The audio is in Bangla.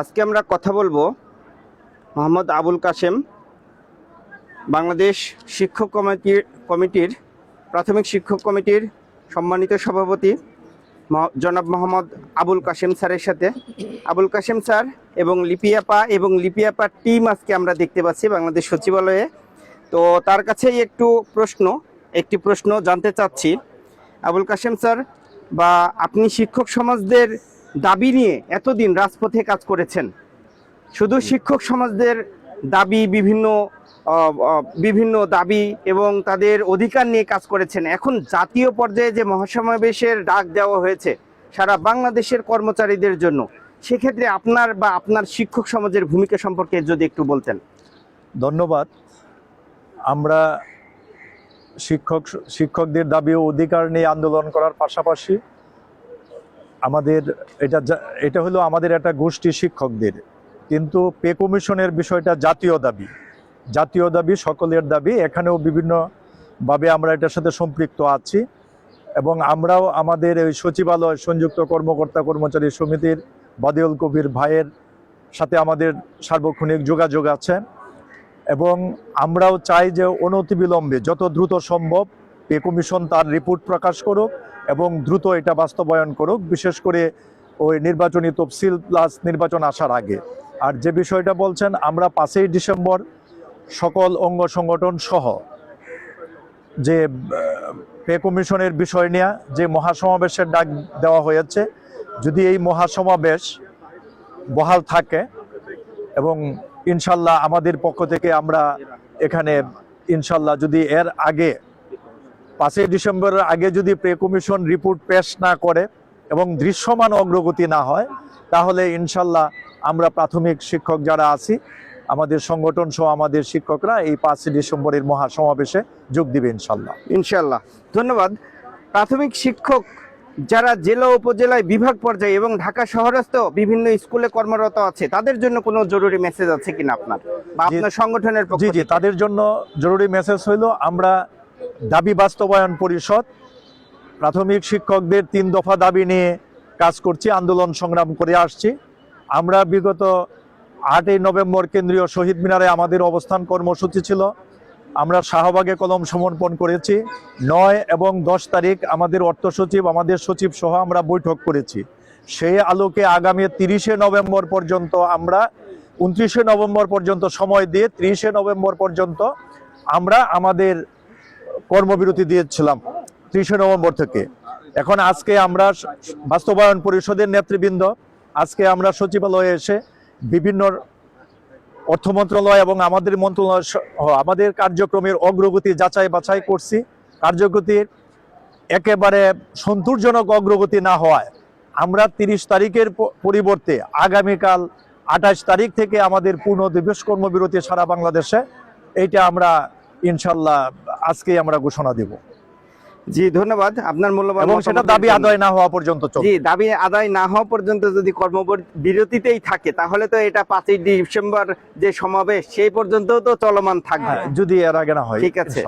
আজকে আমরা কথা বলব মোহাম্মদ আবুল কাশেম, বাংলাদেশ শিক্ষক কমিটির কমিটির, প্রাথমিক শিক্ষক কমিটির সম্মানিত সভাপতি জনাব মোহাম্মদ আবুল কাশেম স্যারের সাথে। আবুল কাশেম স্যার এবং লিপিয়াপা এবং লিপিয়াপার টিম আজকে আমরা দেখতে পাচ্ছি বাংলাদেশ সচিবালয়ে। তো তার কাছেই একটু প্রশ্ন, একটি প্রশ্ন জানতে চাচ্ছি। আবুল কাশেম স্যার, বা আপনি শিক্ষক সমাজদের দাবি নিয়ে এতদিন রাজপথে কাজ করেছেন। শুধু শিক্ষক সমাজদের দাবি, বিভিন্ন বিভিন্ন দাবি এবং তাদের অধিকার নিয়ে কাজ করেছেন। এখন জাতীয় পর্যায়ে যে মহাসমাবেশের ডাক দেওয়া হয়েছে সারা বাংলাদেশের কর্মচারীদের জন্য, সেক্ষেত্রে আপনার বা আপনার শিক্ষক সমাজের ভূমিকা সম্পর্কে যদি একটু বলতেন। ধন্যবাদ। আমরা শিক্ষক, শিক্ষকদের দাবি ও অধিকার নিয়ে আন্দোলন করার পাশাপাশি আমাদের এটা এটা হলো আমাদের একটা গোষ্ঠী শিক্ষকদের। কিন্তু পে কমিশনের বিষয়টা জাতীয় দাবি। জাতীয় দাবি সকলের দাবি। এখানেও বিভিন্নভাবে আমরা এটার সাথে সম্পৃক্ত আছি এবং আমরাও আমাদের ওই সচিবালয় সংযুক্ত কর্মকর্তা কর্মচারী সমিতির বাদিউল কবির ভাইয়ের সাথে আমাদের সার্বক্ষণিক যোগাযোগ আছে এবং আমরাও চাই যে অনতিবিলম্বে যত দ্রুত সম্ভব পে কমিশন তার রিপোর্ট প্রকাশ করুক এবং দ্রুত এটা বাস্তবায়ন করুক, বিশেষ করে ওই নির্বাচনী তফসিল প্লাস নির্বাচন আসার আগে। আর যে বিষয়টা বলছেন, আমরা পাঁচই ডিসেম্বর সকল অঙ্গ সংগঠন সহ যে পে কমিশনের বিষয় নিয়ে যে মহাসমাবেশের ডাক দেওয়া হয়েছে, যদি এই মহাসমাবেশ বহাল থাকে এবং ইনশাল্লাহ আমাদের পক্ষ থেকে আমরা এখানে ইনশাল্লাহ যদি এর আগে পাঁচই ডিসেম্বরের আগে যদি প্রে কমিশন রিপোর্ট পেশ না করে এবং দৃশ্যমান অগ্রগতি না হয় তাহলে ইনশাল্লাহ আমরা প্রাথমিক শিক্ষক যারা আছি আমাদের সংগঠন সহ আমাদের শিক্ষকরা এই পাঁচই ডিসেম্বরের মহাসমাবেশে যোগ দিবে ইনশাল্লাহ। ইনশাল্লাহ। ধন্যবাদ। প্রাথমিক শিক্ষক যারা জেলা উপজেলায় বিভাগ পর্যায়ে এবং ঢাকা শহরস্থ বিভিন্ন স্কুলে কর্মরত আছে তাদের জন্য কোনো জরুরি মেসেজ আছে কিনা আপনার? বা আপনার সংগঠনের জি জি তাদের জন্য জরুরি মেসেজ হইল আমরা দাবি বাস্তবায়ন পরিষদ, প্রাথমিক শিক্ষকদের তিন দফা দাবি নিয়ে কাজ করছি, আন্দোলন সংগ্রাম করে আসছি। আমরা বিগত আটই নভেম্বর কেন্দ্রীয় শহীদ মিনারে আমাদের অবস্থান কর্মসূচি ছিল। আমরা শাহবাগে কলম সমর্পণ করেছি। নয় এবং দশ তারিখ আমাদের অর্থ সচিব, আমাদের সচিব সহ আমরা বৈঠক করেছি। সেই আলোকে আগামী তিরিশে নভেম্বর পর্যন্ত আমরা, উনত্রিশে নভেম্বর পর্যন্ত সময় দিয়ে ত্রিশে নভেম্বর পর্যন্ত আমরা আমাদের কর্মবিরতি দিয়েছিলাম ত্রিশে নভেম্বর থেকে। এখন আজকে আমরা বাস্তবায়ন পরিষদের নেতৃবৃন্দ, আজকে আমরা সচিবালয়ে এসে বিভিন্ন অর্থ মন্ত্রণালয় এবং আমাদের মন্ত্রণালয় আমাদের কার্যক্রমের অগ্রগতি যাচাই বাছাই করছি। কার্যগতির একেবারে সন্তোষজনক অগ্রগতি না হওয়ায় আমরা তিরিশ তারিখের পরিবর্তে আগামীকাল আঠাশ তারিখ থেকে আমাদের পূর্ণ দিবস কর্মবিরতি সারা বাংলাদেশে। এইটা আমরা ইনশাল্লাহ আজকেই আমরা ঘোষণা দেব। জি ধন্যবাদ। আপনার মূল্যবান এবং সেটা দাবি আদায় না হওয়া পর্যন্ত জি দাবি আদায় না হওয়া পর্যন্ত যদি কর্মবিরতিতেই থাকে তাহলে তো এটা পাঁচই ডিসেম্বর যে সমাবেশ সেই পর্যন্ত তো চলমান থাকবে। হ্যাঁ, যদি এর আগে না হয় ঠিক আছে।